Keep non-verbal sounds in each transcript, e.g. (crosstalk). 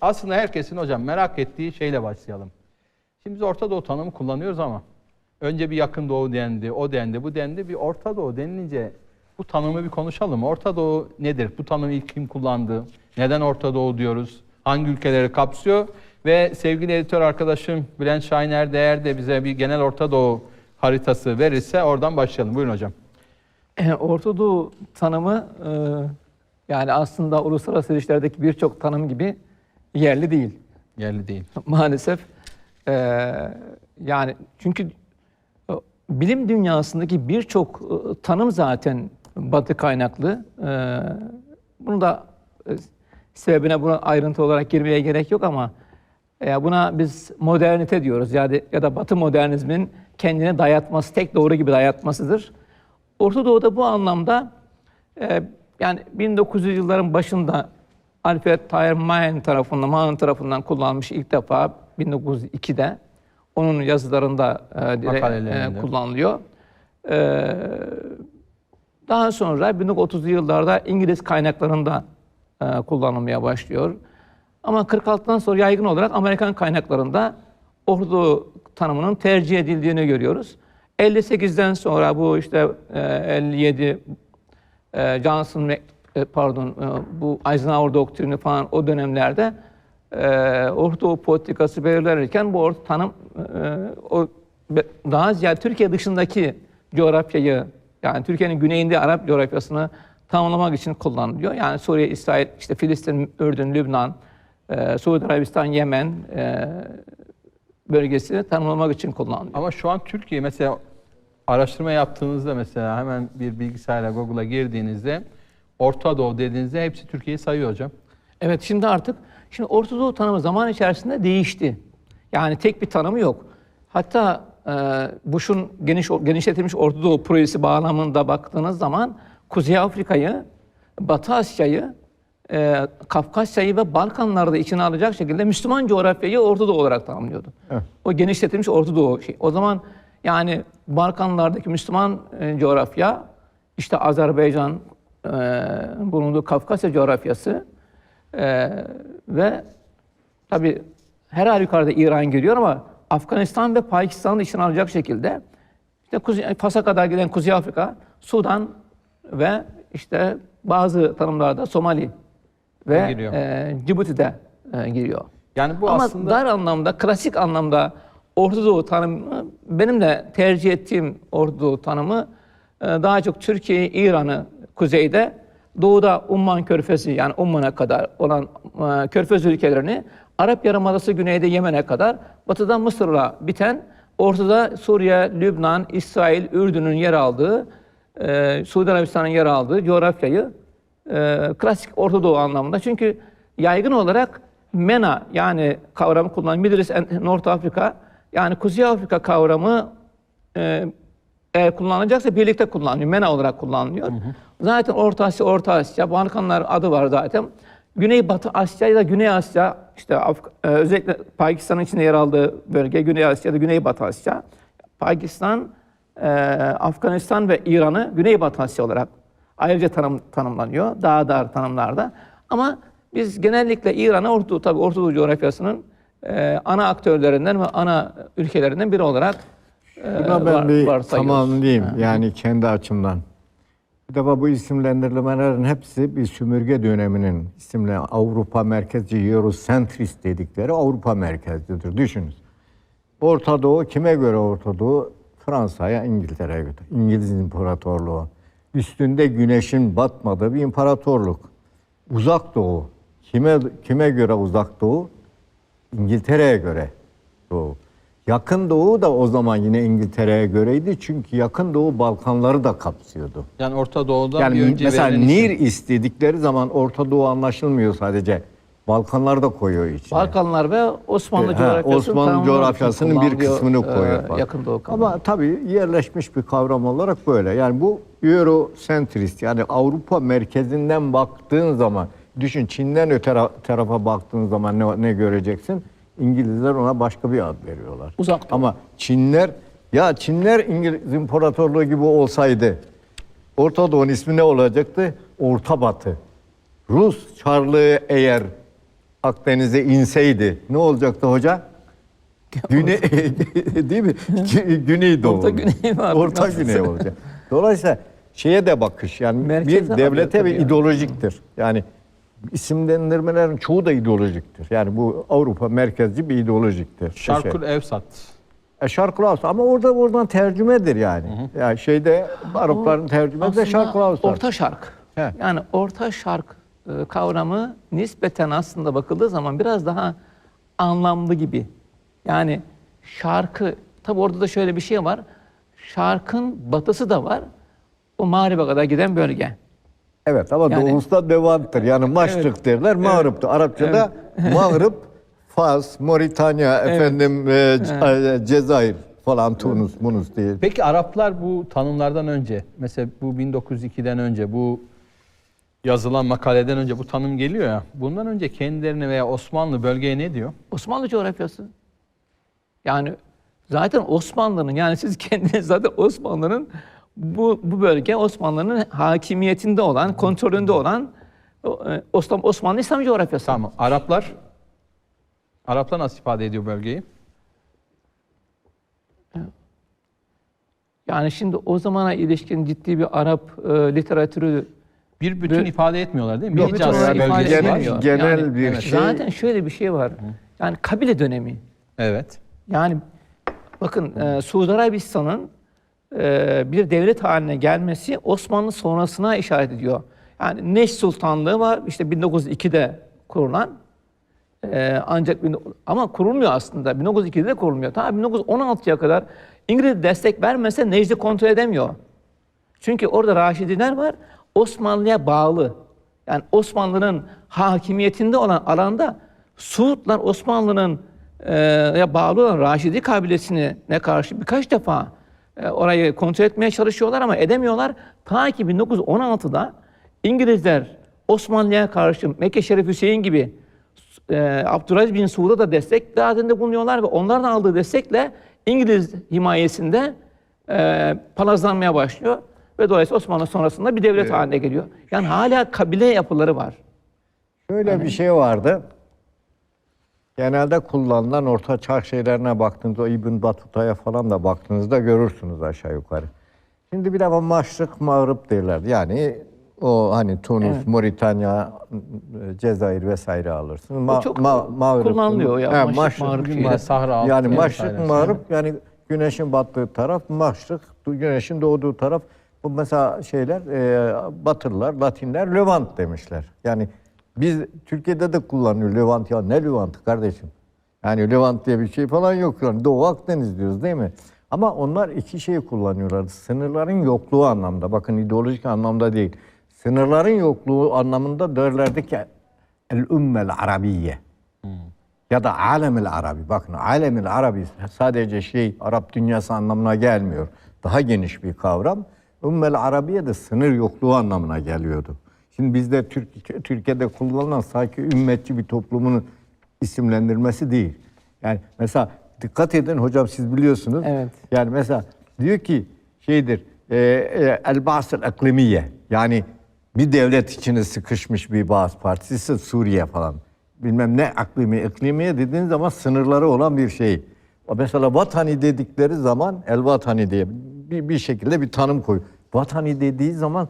aslında herkesin hocam merak ettiği şeyle başlayalım. Şimdi biz Orta Doğu tanımı kullanıyoruz ama önce bir yakın doğu dendi, o dendi, bu dendi. Bir Orta Doğu denilince bu tanımı bir konuşalım. Orta Doğu nedir? Bu tanımı ilk kim kullandı? Neden Orta Doğu diyoruz? Hangi ülkeleri kapsıyor? Ve sevgili editör arkadaşım Bülent Şahiner Değer de bize bir genel Orta Doğu haritası verirse oradan başlayalım. Buyurun hocam. Orta Doğu tanımı e, yani aslında uluslararası ilişkilerdeki birçok tanım gibi yerli değil Yerli değil. (laughs) maalesef. E, yani çünkü e, bilim dünyasındaki birçok e, tanım zaten Batı kaynaklı. E, bunu da e, sebebine buna ayrıntı olarak girmeye gerek yok ama e, buna biz modernite diyoruz yani ya da Batı modernizmin kendine dayatması, tek doğru gibi dayatmasıdır. Orta Doğu'da bu anlamda e, yani 1900 yılların başında Alfred Thayer Mayen tarafından, Mayen tarafından kullanılmış ilk defa 1902'de. Onun yazılarında e, e, kullanılıyor. E, daha sonra 1930'lu yıllarda İngiliz kaynaklarında e, kullanılmaya başlıyor. Ama 46'dan sonra yaygın olarak Amerikan kaynaklarında Orta Doğu tanımının tercih edildiğini görüyoruz. 58'den sonra bu işte e, 57 e, Johnson pardon e, bu Eisenhower doktrini falan o dönemlerde e, Orta Doğu politikası belirlenirken bu orta tanım e, o daha ziyade Türkiye dışındaki coğrafyayı yani Türkiye'nin güneyinde Arap coğrafyasını tamamlamak için kullanılıyor. Yani Suriye, İsrail, işte Filistin, Ürdün, Lübnan, e, Suudi Arabistan, Yemen e, bölgesini tanımlamak için kullanılıyor. Ama şu an Türkiye mesela araştırma yaptığınızda mesela hemen bir bilgisayara Google'a girdiğinizde Orta Doğu dediğinizde hepsi Türkiye'yi sayıyor hocam. Evet şimdi artık şimdi Orta Doğu tanımı zaman içerisinde değişti. Yani tek bir tanımı yok. Hatta e, Bush'un geniş genişletilmiş Orta Doğu projesi bağlamında baktığınız zaman Kuzey Afrika'yı, Batı Asya'yı, e, Kafkasya'yı ve Balkanları da içine alacak şekilde Müslüman coğrafyayı Orta Doğu olarak tanımlıyordu. Evet. O genişletilmiş Orta Doğu şey. O zaman yani Balkanlardaki Müslüman e, coğrafya, işte Azerbaycan, e, bulunduğu Kafkasya coğrafyası e, ve tabi her halükarda İran giriyor ama Afganistan ve Pakistan'ı içine alacak şekilde işte Kuzey, Fas'a kadar giden Kuzey Afrika, Sudan ve işte bazı tanımlarda Somali ve Giriyor. e, Cibuti'de e, giriyor. Yani bu Ama aslında dar anlamda, klasik anlamda Orta Doğu tanımı, benim de tercih ettiğim Orta Doğu tanımı e, daha çok Türkiye, İran'ı kuzeyde, doğuda Umman Körfezi yani Umman'a kadar olan e, Körfez ülkelerini, Arap Yarımadası güneyde Yemen'e kadar, batıda Mısır'la biten, ortada Suriye, Lübnan, İsrail, Ürdün'ün yer aldığı, e, Suudi Arabistan'ın yer aldığı coğrafyayı e, klasik Orta Doğu anlamında. Çünkü yaygın olarak MENA yani kavramı kullanılan Middle East and North Africa yani Kuzey Afrika kavramı e, eğer kullanılacaksa birlikte kullanılıyor. MENA olarak kullanılıyor. Zaten Orta Asya, Orta Asya, Balkanlar adı var zaten. Güney Batı Asya ya da Güney Asya, işte Af- e, özellikle Pakistan'ın içinde yer aldığı bölge Güney Asya ya da Güney Batı Asya. Pakistan, e, Afganistan ve İran'ı Güney Batı Asya olarak ayrıca tanım, tanımlanıyor. Daha dar tanımlarda. Ama biz genellikle İran'ı Orta tabii Orta Doğu coğrafyasının e, ana aktörlerinden ve ana ülkelerinden biri olarak e, Buna ben var- bir tamamlayayım yani kendi açımdan. Bir defa bu isimlendirmelerin hepsi bir sömürge döneminin isimle Avrupa merkezci Eurocentrist dedikleri Avrupa merkezlidir. Düşünün. Orta Doğu kime göre Orta Doğu? Fransa'ya, İngiltere'ye göre. İngiliz İmparatorluğu. Üstünde güneşin batmadığı bir imparatorluk. Uzak Doğu. Kime kime göre Uzak Doğu? İngiltere'ye göre Doğu. Yakın Doğu da o zaman yine İngiltere'ye göreydi. Çünkü Yakın Doğu Balkanları da kapsıyordu. yani Orta Doğu'da Yani bir önce mesela. Nir istedikleri zaman Orta Doğu anlaşılmıyor sadece. Balkanlar da koyuyor içine. Balkanlar ve Osmanlı Ha, coğrafyasını Osmanlı için coğrafyasının bir kısmını e, koyuyor. falan. Yakın Doğu kavramı. Ama tabii yerleşmiş bir kavram olarak böyle. Yani bu Eurocentrist yani Avrupa merkezinden baktığın zaman düşün Çin'den öte tara- tarafa baktığın zaman ne, ne göreceksin? İngilizler ona başka bir ad veriyorlar. Uzak Doğu. Ama Çinler ya Çinler İngiliz İmparatorluğu gibi olsaydı Orta Doğu'nun ismi ne olacaktı? Orta Batı. Rus Çarlığı eğer Akdeniz'e inseydi ne olacaktı hoca? (laughs) Güney (laughs) değil mi? Gü- Güneydoğu. Orta Güney var. Orta Nasıl? Güney olacak. Dolayısıyla şeye de bakış yani Merkeze bir devlete ve yani. ideolojiktir. Yani isimlendirmelerin çoğu da ideolojiktir. Yani bu Avrupa merkezci bir ideolojiktir. Şey. Şarkül Evsat. E, Şarkı Avsat ama orada oradan tercümedir yani. Yani şeyde Arapların tercümesi de Şarkı Avsat. Orta şark. He. Yani orta şark e, kavramı nispeten aslında bakıldığı zaman biraz daha anlamlı gibi. Yani şarkı, tabi orada da şöyle bir şey var. Şarkın batısı da var. O mağribe kadar giden bölge. Evet ama Yani- doğusu da devanttır. Yani maşrık derler, mağrıptır. Arapçada mağrıp, (laughs) Fas, Moritanya, efendim e, C- e, Cezayir falan Tunus, Munus diye. Peki Araplar bu tanımlardan önce, mesela bu 1902'den önce, bu yazılan makaleden önce bu tanım geliyor ya. Bundan önce kendilerine veya Osmanlı bölgeye ne diyor? Osmanlı coğrafyası. Yani zaten Osmanlı'nın yani siz (laughs) kendiniz zaten Osmanlı'nın bu, bu bölge Osmanlı'nın hakimiyetinde olan, kontrolünde olan e, Osman, Osmanlı İslam coğrafyası. Tamam. Araplar Araplar nasıl ifade ediyor bölgeyi? Yani şimdi o zamana ilişkin ciddi bir Arap e, literatürü Bir bütün Ve- ifade etmiyorlar değil mi? Yok, olarak ifade genel- genel Yani, bir evet, şey- Zaten şöyle bir şey var. Yani kabile dönemi. Evet. Yani bakın e, Suudi Arabistan'ın bir devlet haline gelmesi Osmanlı sonrasına işaret ediyor. Yani Neş Sultanlığı var işte 1902'de kurulan. E, ancak ama kurulmuyor aslında. 1902'de de kurulmuyor. Ta 1916'ya kadar İngiliz destek vermese Necd'i kontrol edemiyor. Çünkü orada Raşidiler var. Osmanlı'ya bağlı. Yani Osmanlı'nın hakimiyetinde olan alanda Suudlar Osmanlı'nın e, bağlı olan Raşidi kabilesine ne karşı birkaç defa e, orayı kontrol etmeye çalışıyorlar ama edemiyorlar. Ta ki 1916'da İngilizler Osmanlı'ya karşı Mekke Şerif Hüseyin gibi e, Abdülaziz bin Suud'a da destek davetinde bulunuyorlar ve onlardan aldığı destekle İngiliz himayesinde e, palazlanmaya başlıyor ve dolayısıyla Osmanlı sonrasında bir devlet haline geliyor. Yani hala kabile yapıları var. Şöyle bir şey vardı. Genelde kullanılan orta çağ şeylerine baktığınızda İbn Batuta'ya falan da baktığınızda görürsünüz aşağı yukarı. Şimdi bir defa maşrık mağrıp derlerdi. Yani o hani Tunus, Moritanya, Cezayir vesaire alırsın. O çok kullanılıyor ya, maşrık, mağrıp Bugün şeyler. bile Sahra altı Yani maşrık mağrıp yani güneşin battığı taraf maşrık, güneşin doğduğu taraf. Bu mesela şeyler e, Batılılar, Latinler Levant demişler. Yani biz Türkiye'de de kullanıyor Levant ya ne Levant'ı kardeşim? Yani Levant diye bir şey falan yok. Yani Doğu Akdeniz diyoruz değil mi? Ama onlar iki şeyi kullanıyorlar. Sınırların yokluğu anlamda. Bakın ideolojik anlamda değil. Sınırların yokluğu anlamında derlerdi ki el ümmel arabiye ya da alemil arabi. Bakın alemil arabi sadece şey Arap dünyası anlamına gelmiyor. Daha geniş bir kavram. Ümmel arabiye de sınır yokluğu anlamına geliyordu. Şimdi bizde Türk, Türkiye'de kullanılan sanki ümmetçi bir toplumun isimlendirmesi değil. Yani mesela dikkat edin hocam siz biliyorsunuz. Evet. Yani mesela diyor ki şeydir e, e, el basıl iklimiye yani bir devlet içine sıkışmış bir Baas Partisi Suriye falan. Bilmem ne aklimi, iklimiye dediğiniz zaman sınırları olan bir şey. Mesela vatani dedikleri zaman el vatani diye bir, bir şekilde bir tanım koy. Vatani dediği zaman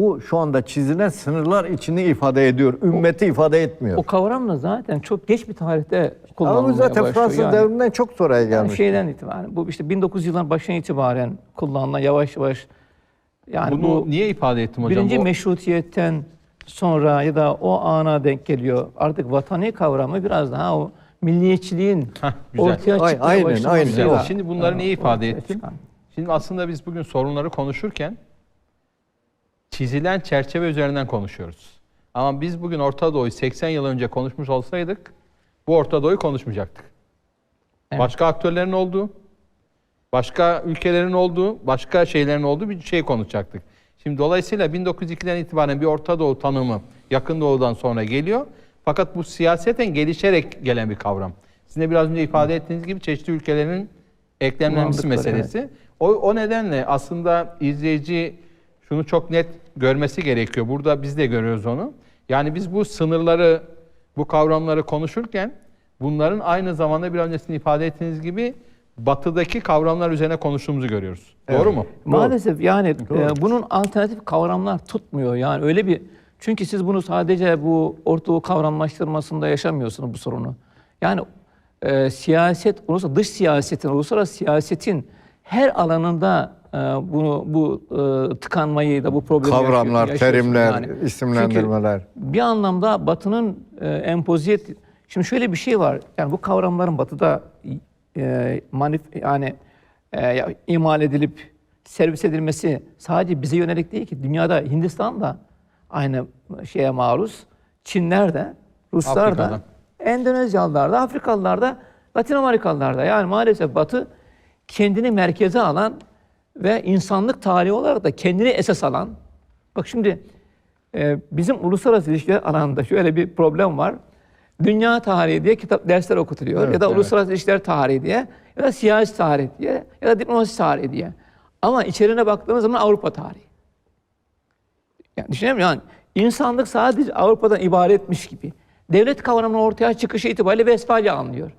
o şu anda çizilen sınırlar içini ifade ediyor. Ümmeti ifade etmiyor. O kavram da zaten çok geç bir tarihte Ama bu kullanılmaya zaten başlıyor. Fransız yani. devrinden çok sonra Yani gelmiş. şeyden itibaren bu işte 1900 yılların başından itibaren kullanılan yavaş yavaş yani Bunu bu niye ifade ettim hocam? birinci Bu- meşrutiyetten sonra ya da o ana denk geliyor. Artık vatani kavramı biraz daha o milliyetçiliğin Heh, güzel. ortaya Ay- çıkmaya aynen, başlamasıyla. aynen. Şimdi, bunları niye ifade ettim? çıkan. Şimdi aslında biz bugün sorunları konuşurken çizilen çerçeve üzerinden konuşuyoruz. Ama biz bugün Orta Doğu'yu 80 yıl önce konuşmuş olsaydık bu Orta Doğu'yu konuşmayacaktık. Evet. Başka aktörlerin olduğu, başka ülkelerin olduğu, başka şeylerin olduğu bir şey konuşacaktık. Şimdi dolayısıyla 1902'den itibaren bir Orta Doğu tanımı Yakın Doğu'dan sonra geliyor. Fakat bu siyaseten gelişerek gelen bir kavram. Sizin de biraz önce ifade ettiğiniz gibi çeşitli ülkelerin eklemlenmesi meselesi. O, o nedenle aslında izleyici şunu çok net görmesi gerekiyor. Burada biz de görüyoruz onu. Yani biz bu sınırları bu kavramları konuşurken bunların aynı zamanda bir öncesini ifade ettiğiniz gibi batıdaki kavramlar üzerine konuştuğumuzu görüyoruz. Doğru mu? Maalesef yani e, bunun alternatif kavramlar tutmuyor. Yani öyle bir çünkü siz bunu sadece bu Orta Doğu kavramlaştırmasında yaşamıyorsunuz bu sorunu. Yani e, siyaset, uluslararası dış siyasetin, uluslararası siyasetin her alanında e, bunu bu e, tıkanmayı da bu problemi Kavramlar, terimler, yani. isimlendirmeler. Çünkü bir anlamda Batı'nın e, empoze et- Şimdi şöyle bir şey var. Yani bu kavramların Batı'da e, manif yani e, imal edilip servis edilmesi sadece bize yönelik değil ki dünyada Hindistan da aynı şeye maruz. Çinler de, Ruslar Afrika'da. da, Endonezyalılar da, Afrikalılar da, Latin Amerikalılar da. Yani maalesef Batı kendini merkeze alan ve insanlık tarihi olarak da kendini esas alan. Bak şimdi e, bizim uluslararası ilişkiler alanında şöyle bir problem var. Dünya tarihi diye kitap dersler okutuluyor Evet, ya da evet. uluslararası ilişkiler tarihi diye ya da siyasi tarih diye ya da diplomasi tarihi diye. Ama içeriğine baktığımız zaman Avrupa tarihi. Yani musun? Yani insanlık sadece Avrupa'dan ibaretmiş gibi. Devlet kavramının ortaya çıkışı itibariyle Vesfalya anlıyor.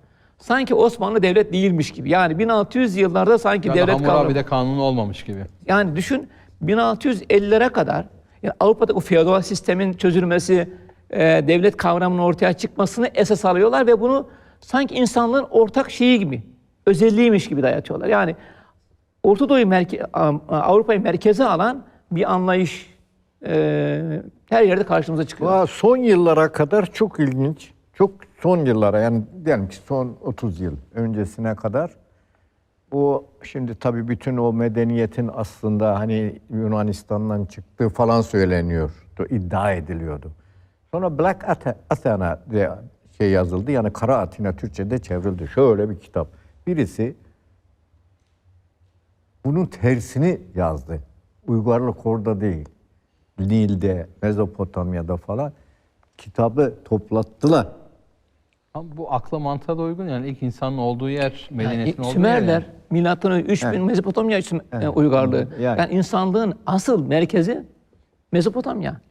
Sanki Osmanlı devlet değilmiş gibi. Yani 1600 yıllarda sanki Yani devlet kavramı. Hammurabi'de kanun olmamış gibi. Yani düşün 1650'lere kadar yani Avrupa'da o feodal sistemin çözülmesi, e, devlet kavramının ortaya çıkmasını esas alıyorlar ve bunu sanki insanlığın ortak şeyi gibi, özelliğiymiş gibi dayatıyorlar. Yani Orta Doğu'yu merke- Avrupa'yı merkeze alan bir anlayış e, her yerde karşımıza çıkıyor. Valla son yıllara kadar çok ilginç. Çok son yıllara yani diyelim ki son 30 yıl öncesine kadar bu şimdi tabii bütün o medeniyetin aslında hani Yunanistan'dan çıktığı falan söyleniyor. iddia ediliyordu. Sonra Black Athe- Athena diye şey yazıldı. Yani Kara Atina Türkçe'de çevrildi. Şöyle bir kitap. Birisi bunun tersini yazdı. Uygarlık orada değil. Nil'de, Mezopotamya'da falan kitabı toplattılar. Ama bu akla mantığa da uygun yani ilk insanın olduğu yer, medeniyetin olduğu yer. Sümerler, yani. milattan önce 3000 Mezopotamya Süm- Evet. e, uygarlığı. Yani. Yani. insanlığın asıl merkezi Mezopotamya.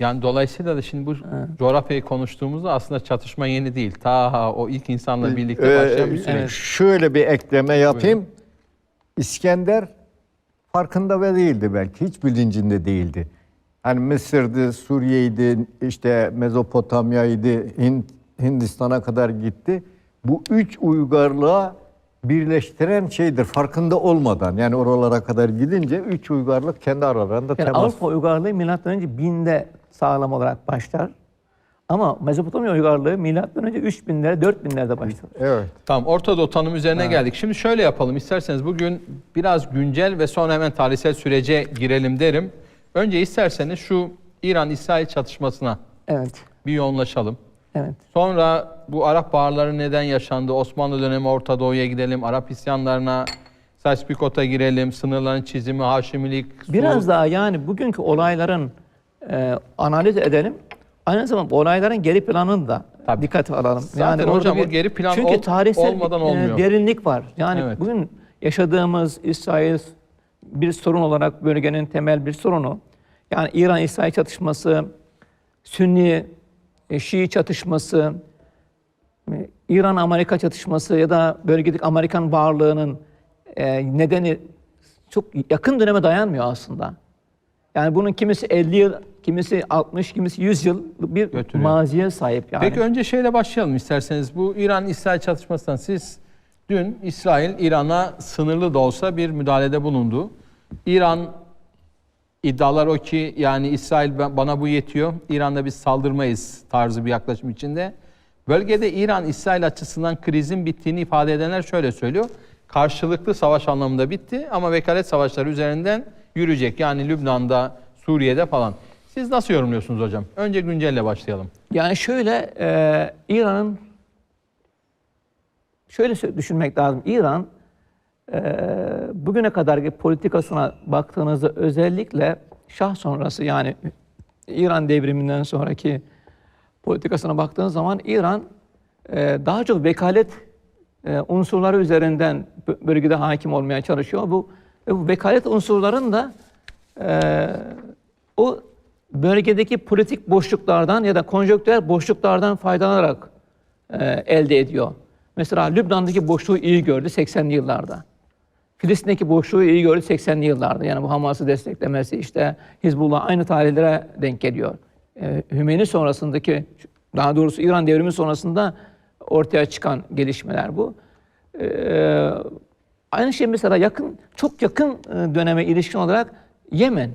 Yani dolayısıyla da şimdi bu coğrafyayı konuştuğumuzda aslında çatışma yeni değil. Ta o ilk insanla birlikte Ee, başlayan bir süreç. Şöyle bir ekleme yapayım. İskender farkında ve değildi belki. Hiç bilincinde değildi. Hani Mısır'dı, Suriye'ydi, işte Mezopotamya'ydı, Hind, Hindistan'a kadar gitti. Bu üç uygarlığa birleştiren şeydir farkında olmadan. Yani oralara kadar gidince üç uygarlık kendi aralarında Yani temas. Avrupa uygarlığı milattan önce 1000'de sağlam olarak başlar. Ama Mezopotamya uygarlığı milattan önce 3000'lerde, 4000'lerde başlar. Evet. Tamam Orta Doğu tanım üzerine geldik. Şimdi şöyle yapalım isterseniz bugün biraz güncel ve sonra hemen tarihsel sürece girelim derim. Önce isterseniz şu İran-İsrail çatışmasına Evet. bir yoğunlaşalım. Evet. Sonra bu Arap Baharları neden yaşandı? Osmanlı dönemi Orta Doğu'ya gidelim. Arap isyanlarına, Sykes-Picot'a girelim. Sınırların çizimi, Haşimilik, Biraz daha yani bugünkü olayların e, analiz edelim. Aynı zamanda olayların geri planını da Tabii. dikkate alalım. Zaten orada hocam o geri plan çünkü ol- tarihsel olmadan e, olmuyor. derinlik var. Yani Evet. bugün yaşadığımız İsrail bir sorun olarak bölgenin temel bir sorunu. Yani İran-İsrail çatışması, Sünni Şii çatışması, e, İran-Amerika çatışması ya da bölgedeki Amerikan varlığının e, nedeni çok yakın döneme dayanmıyor aslında. Yani bunun kimisi 50 yıl, kimisi 60, kimisi 100 yıl bir Götürüyor. maziye sahip yani. Peki önce şeyle başlayalım isterseniz. Bu İran-İsrail çatışmasından siz dün İsrail İran'a sınırlı da olsa bir müdahalede bulundu. İran iddialar o ki yani İsrail bana bu yetiyor. İran'da biz saldırmayız tarzı bir yaklaşım içinde. Bölgede İran-İsrail açısından krizin bittiğini ifade edenler şöyle söylüyor. Karşılıklı savaş anlamında bitti ama vekalet savaşları üzerinden yürüyecek. Yani Lübnan'da, Suriye'de falan. Siz nasıl yorumluyorsunuz hocam? Önce güncelle başlayalım. Yani şöyle e, İran'ın şöyle düşünmek lazım. İran bugüne kadarki politikasına baktığınızda özellikle Şah sonrası yani İran devriminden sonraki politikasına baktığınız zaman İran e, daha çok vekalet e, unsurları üzerinden bö- bölgede hakim olmaya çalışıyor. Bu, bu vekalet unsurların da e, o bölgedeki politik boşluklardan ya da konjonktürel boşluklardan faydalanarak elde ediyor. Mesela Lübnan'daki boşluğu iyi gördü 80'li yıllarda. Filistin'deki boşluğu iyi gördü 80'li yıllarda. Yani bu Hamas'ı desteklemesi işte Hizbullah aynı tarihlere denk geliyor. Ee, Hümeyni sonrasındaki daha doğrusu İran devrimi sonrasında ortaya çıkan gelişmeler bu. Ee, aynı şey mesela yakın çok yakın e, döneme ilişkin olarak Yemen.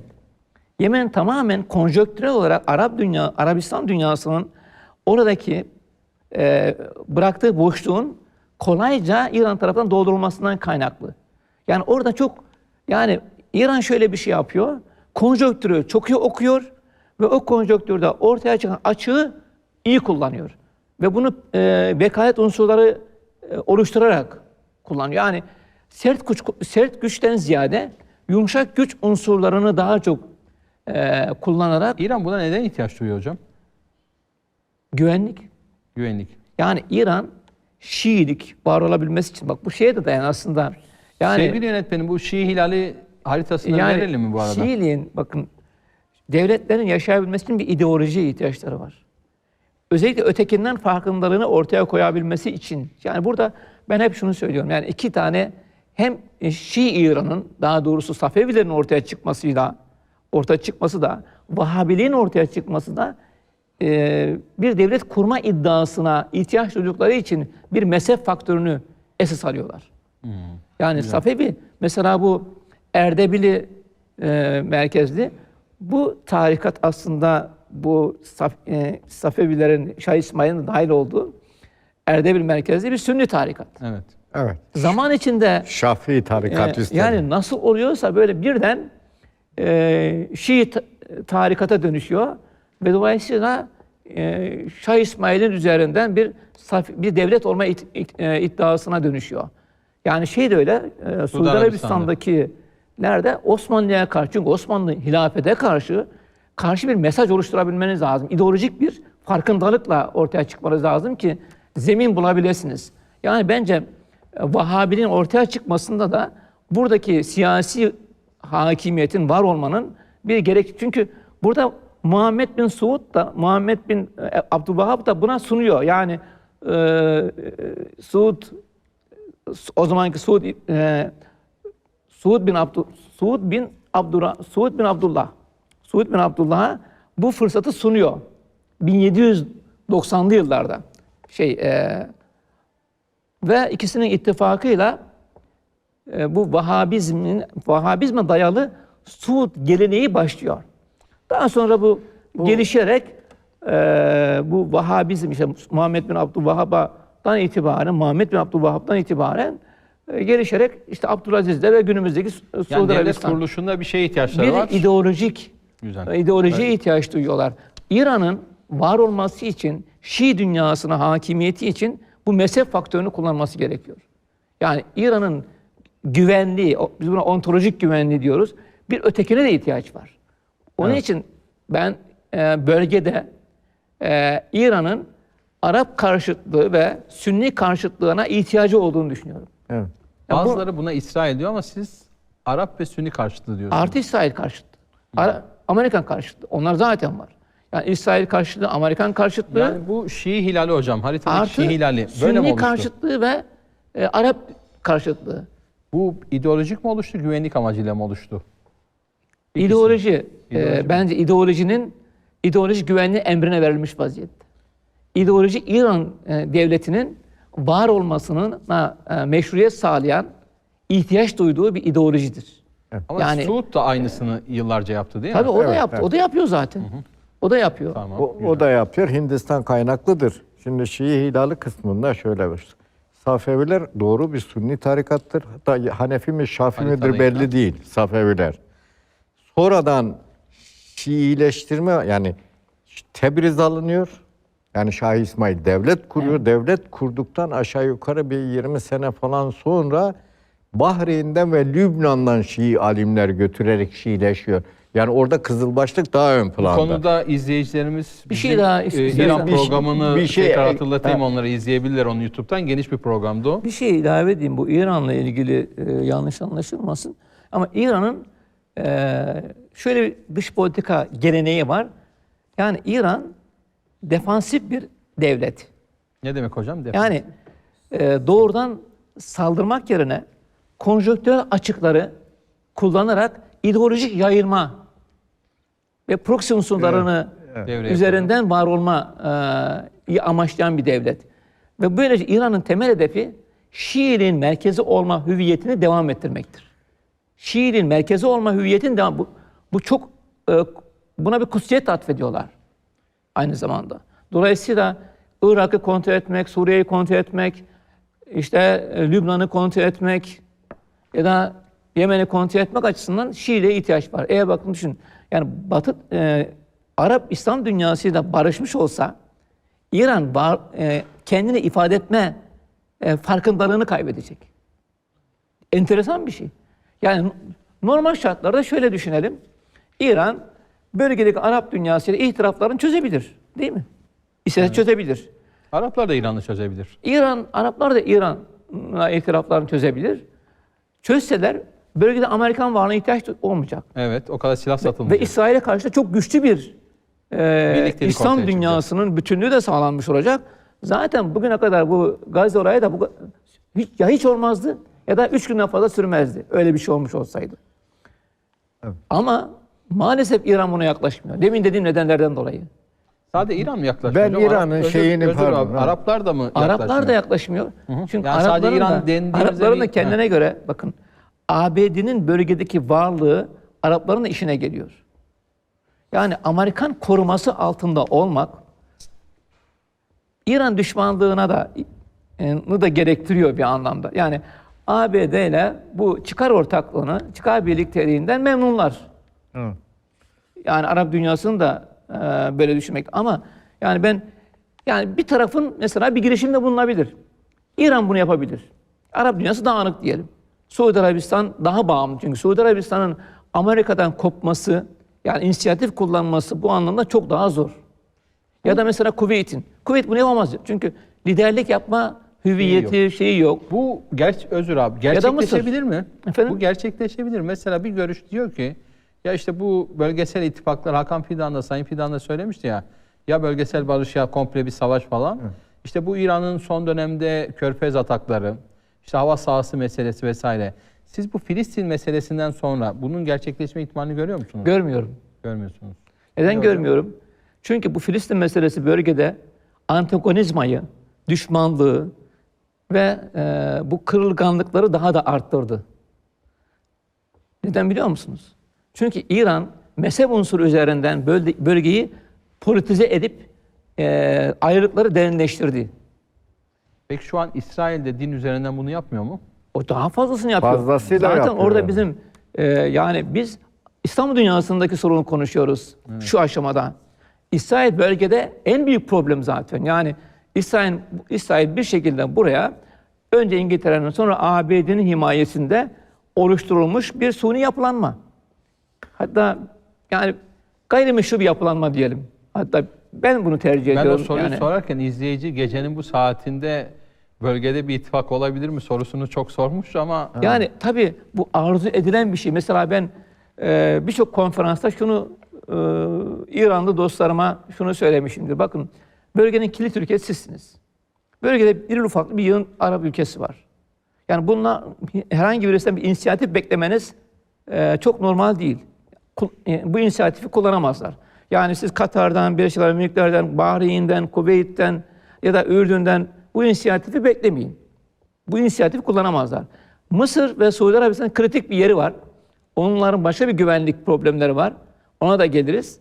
Yemen tamamen konjonktürel olarak Arap dünya Arabistan dünyasının oradaki e, bıraktığı boşluğun kolayca İran tarafından doldurulmasından kaynaklı. Yani orada çok yani İran şöyle bir şey yapıyor. Konjonktürü çok iyi okuyor ve o konjonktürde ortaya çıkan açığı iyi kullanıyor. Ve bunu e, vekalet unsurları e, oluşturarak kullanıyor. Yani sert güç sert güçten ziyade yumuşak güç unsurlarını daha çok e, kullanarak İran buna neden ihtiyaç duyuyor hocam? güvenlik Güvenlik. Yani İran Şiilik var olabilmesi için bak bu şeye de dayan aslında. Yani Sevgili yönetmenim bu Şii hilali haritasını verelim mi bu arada? Şiiliğin bakın devletlerin yaşayabilmesi için bir ideolojiye ihtiyaçları var. Özellikle ötekinden farkındalığını ortaya koyabilmesi için. Yani burada ben hep şunu söylüyorum. Yani iki tane hem Şii İran'ın daha doğrusu Safevilerin ortaya çıkmasıyla ortaya çıkması da Vahabiliğin ortaya çıkması da e, bir devlet kurma iddiasına ihtiyaç duydukları için bir mezhep faktörünü esas alıyorlar. Yani Safevi mesela bu Erdebili e, merkezli bu tarikat aslında bu Saf, e, Safevilerin Şah İsmail'in dahil olduğu Erdebil merkezli bir Sünni tarikat. Evet. Evet. Zaman içinde Şafii tarikat e, yani nasıl oluyorsa böyle birden e, Şii ta- tarikata dönüşüyor ve dolayısıyla e, Şah İsmail'in üzerinden bir saf- bir devlet olma it- it- e, iddiasına dönüşüyor. Yani şey de öyle, e, Suudi Arabistan'da. Arabistan'dakilerde Osmanlı'ya karşı, çünkü Osmanlı hilafete karşı karşı bir mesaj oluşturabilmeniz lazım. İdeolojik bir farkındalıkla ortaya çıkmanız lazım ki zemin bulabilirsiniz. Yani bence e, Vahhabiliğin ortaya çıkmasında da buradaki siyasi hakimiyetin var olmanın bir gerek. Çünkü burada Muhammed bin Suud da Muhammed bin e, Abdülvahhab da buna sunuyor. Yani e, e, Suud o zamanki Suud e, Suud bin Abdul Suud bin Abdurrah Suud bin Abdullah Suud bin Abdullah'a bu fırsatı sunuyor. 1790'lı yıllarda şey e, ve ikisinin ittifakıyla e, bu Vahabizmin Vahabizme dayalı Suud geleneği başlıyor. Daha sonra bu, gelişerek e, bu Vahabizm işte Muhammed bin Abdülvahhab'dan itibaren Muhammed bin Abdülvahhab'dan itibaren e, gelişerek işte Abdülaziz'de ve günümüzdeki Su- Yani Suudi devlet Arabistan kuruluşunda bir şeye ihtiyaçları bir var. ideolojik Güzel. ideolojiye ihtiyaç duyuyorlar. İran'ın var olması için, Şii dünyasına hakimiyeti için bu mezhep faktörünü kullanması gerekiyor. Yani İran'ın güvenliği, biz buna ontolojik güvenliği diyoruz. Bir ötekine de ihtiyaç var. Onun için ben e, bölgede e, İran'ın Arap karşıtlığı ve Sünni karşıtlığına ihtiyacı olduğunu düşünüyorum. Evet. Ya bu- Bazıları buna İsrail diyor ama siz Arap ve Sünni karşıtlığı diyorsunuz. Artı İsrail karşıtı. Ara- Amerikan karşıtı. Onlar zaten var. Yani İsrail karşıtı, Amerikan karşıtlığı Yani bu Şii hilali hocam. Haritadaki artı Şii hilali böyle mi Sünni oluştu? karşıtlığı ve e, Arap karşıtlığı. Bu ideolojik mi oluştu, güvenlik amacıyla mı oluştu? İkisi. İdeoloji, e, İdeoloji mi? bence ideolojinin ideoloji güvenliği emrine verilmiş vaziyette. İdeoloji İran e, devletinin var olmasına e, meşruiyet sağlayan ihtiyaç duyduğu bir ideolojidir. Ama Yani- Suud da aynısını yıllarca yaptı değil Tabii mi? o da Evet, yaptı. evet. O da yapıyor zaten. O da yapıyor. Tamam. O, o da yapıyor. Hindistan kaynaklıdır. Şimdi Şii hilali kısmında şöyle var. Safeviler doğru bir Sünni tarikattır. Hatta Hanefi mi Şafi midir Haritada belli yine. değil Safeviler. Sonradan Şiileştirme yani Tebriz alınıyor. Yani Şah İsmail devlet kuruyor. Devlet kurduktan aşağı yukarı bir 20 sene falan sonra Bahreyn'den ve Lübnan'dan Şii alimler götürerek Şiileşiyor. Yani orada Kızılbaşlık daha ön Bu planda. konuda izleyicilerimiz Bir şey daha e, İran Bir şey- programını bir şey- tekrar hatırlatayım Ha. onları izleyebilirler onu YouTube'dan. Geniş bir programdı o. Bir şey ilave edeyim bu İran'la ilgili e, yanlış anlaşılmasın. Ama İran'ın e, şöyle bir dış politika geleneği var. Yani İran defansif bir devlet. Ne demek hocam? Defans. Yani e, doğrudan saldırmak yerine konjonktürel açıkları kullanarak ideolojik yayılma ve proxy unsurlarını Devreye üzerinden var olma e, amaçlayan bir devlet. Ve böylece İran'ın temel hedefi Şiiliğin merkezi olma hüviyetini devam ettirmektir. Şiiliğin merkezi olma hüviyetini devam bu, bu çok e, buna bir kutsiyet atfediyorlar aynı zamanda. Dolayısıyla Irak'ı kontrol etmek, Suriye'yi kontrol etmek, işte e, Lübnan'ı kontrol etmek ya da Yemen'i kontrol etmek açısından Şii'ye ihtiyaç var. Eğer bakın düşün, yani Batı, e, Arap İslam dünyasıyla barışmış olsa İran var, e, kendini ifade etme e, farkındalığını kaybedecek. Enteresan bir şey. Yani normal şartlarda şöyle düşünelim. İran bölgedeki Arap dünyasıyla ihtilaflarını çözebilir. Değil mi? İstese çözebilir. Araplar da İran'ı çözebilir. İran, Araplar da İran'la ihtilaflarını çözebilir. Çözseler bölgede Amerikan varlığına ihtiyaç olmayacak. Evet, o kadar silah Ve satılmayacak. İsrail'e karşı da çok güçlü bir e, Birliktelik İslam ortaya çıkacak. dünyasının bütünlüğü de sağlanmış olacak. Zaten bugüne kadar bu Gazze olayı da bu, hiç, ya hiç olmazdı ya da üç günden fazla sürmezdi. Öyle bir şey olmuş olsaydı. Ama maalesef İran buna yaklaşmıyor. Demin dediğim nedenlerden dolayı. Sadece İran mı yaklaşıyor? Ben? İran'ın şeyini özür pardon, abi. Araplar da mı yaklaşmıyor? Araplar da yaklaşmıyor. Çünkü Yani sadece Arapların İran da, Arapların da kendine göre bakın ABD'nin bölgedeki varlığı Arapların da işine geliyor. Yani Amerikan koruması altında olmak İran düşmanlığına da e, da gerektiriyor bir anlamda. Yani ABD ile bu çıkar ortaklığını, çıkar birlikteliğinden memnunlar. Yani Arap dünyasını da e, böyle düşünmek. Ama yani ben yani bir tarafın mesela bir girişimde bulunabilir. İran bunu yapabilir. Arap dünyası dağınık diyelim. Suudi Arabistan daha bağımlı. Çünkü Suudi Arabistan'ın Amerika'dan kopması, yani inisiyatif kullanması bu anlamda çok daha zor. Ya da mesela Kuveyt'in. Kuveyt bunu yapamaz. Çünkü liderlik yapma hüviyeti şeyi yok. Bu gerç özür abi gerçekleşebilir mi? Efendim? Bu gerçekleşebilir. Mesela bir görüş diyor ki ya işte bu bölgesel ittifaklar Hakan Fidan da Sayın Fidan da söylemişti ya ya bölgesel barış ya komple bir savaş falan. İşte bu İran'ın son dönemde körfez atakları, işte hava sahası meselesi vesaire. Siz bu Filistin meselesinden sonra bunun gerçekleşme ihtimalini görüyor musunuz? Görmüyorum. Görmüyorsunuz. Neden hocam? görmüyorum? Çünkü bu Filistin meselesi bölgede antagonizmayı, düşmanlığı ve e, bu kırılganlıkları daha da arttırdı. Neden biliyor musunuz? Çünkü İran mezhep unsuru üzerinden bölge- bölgeyi politize edip e, ayrılıkları derinleştirdi. Peki şu an İsrail'de din üzerinden bunu yapmıyor mu? O daha fazlasını yapıyor. Fazlasıyla Zaten yapıyor orada bizim e, yani biz İslam dünyasındaki sorunu konuşuyoruz şu aşamada. İsrail bölgede en büyük problem zaten. Yani İsrail İsrail bir şekilde buraya önce İngiltere'nin sonra ABD'nin himayesinde oluşturulmuş bir suni yapılanma. Hatta yani gayrimeşru bir yapılanma diyelim. Hatta ben bunu tercih Ben ediyorum. o soruyu yani. sorarken izleyici gecenin bu saatinde bölgede bir ittifak olabilir mi sorusunu çok sormuş ama Yani tabii bu arzu edilen bir şey. Mesela ben e, birçok konferansta şunu e, İranlı dostlarıma şunu söylemişimdir. Bakın bölgenin kilit ülkesi sizsiniz. Bölgede bir ufaklı bir yığın Arap ülkesi var. Yani bununla herhangi birisinden bir inisiyatif beklemeniz e, çok normal değil. E, Bu inisiyatifi kullanamazlar. Yani siz Katar'dan, Birleşik Arap Emirlikleri'den, Bahreyn'den, Kuveyt'ten ya da Ürdün'den bu inisiyatifi beklemeyin. Bu inisiyatifi kullanamazlar. Mısır ve Suudi Arabistan'ın kritik bir yeri var. Onların başka bir güvenlik problemleri var. Ona da geliriz.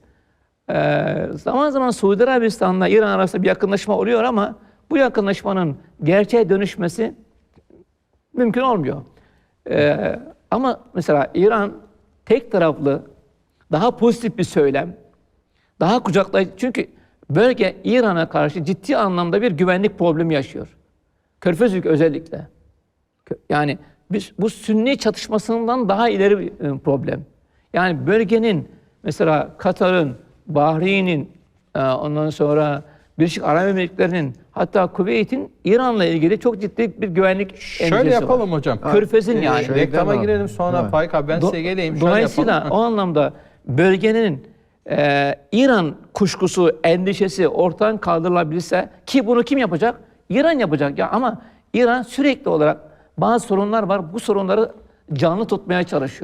Ee, zaman zaman Suudi Arabistan'la İran arasında bir yakınlaşma oluyor ama bu yakınlaşmanın gerçeğe dönüşmesi mümkün olmuyor. Ee, ama mesela İran tek taraflı daha pozitif bir söylem, daha kucaklayıcı çünkü bölge İran'a karşı ciddi anlamda bir güvenlik problemi yaşıyor. Körfez ülke özellikle. Yani biz bu sünni çatışmasından daha ileri bir e, problem. Yani bölgenin mesela Katar'ın, Bahreyn'in, e, ondan sonra Birleşik Arap Emirlikleri'nin hatta Kuveyt'in İran'la ilgili çok ciddi bir güvenlik endişesi Şöyle var. yapalım hocam. Körfez'in yani. Şöyle- Reklama Şeyden girelim sonra Evet. Faik abi ben Do- size geleyim. Şöyle Dolayısıyla yapalım. o anlamda bölgenin e, İran kuşkusu, endişesi ortadan kaldırılabilirse ki bunu kim yapacak? İran yapacak ya ama İran sürekli olarak bazı sorunlar var. Bu sorunları canlı tutmaya çalışıyor.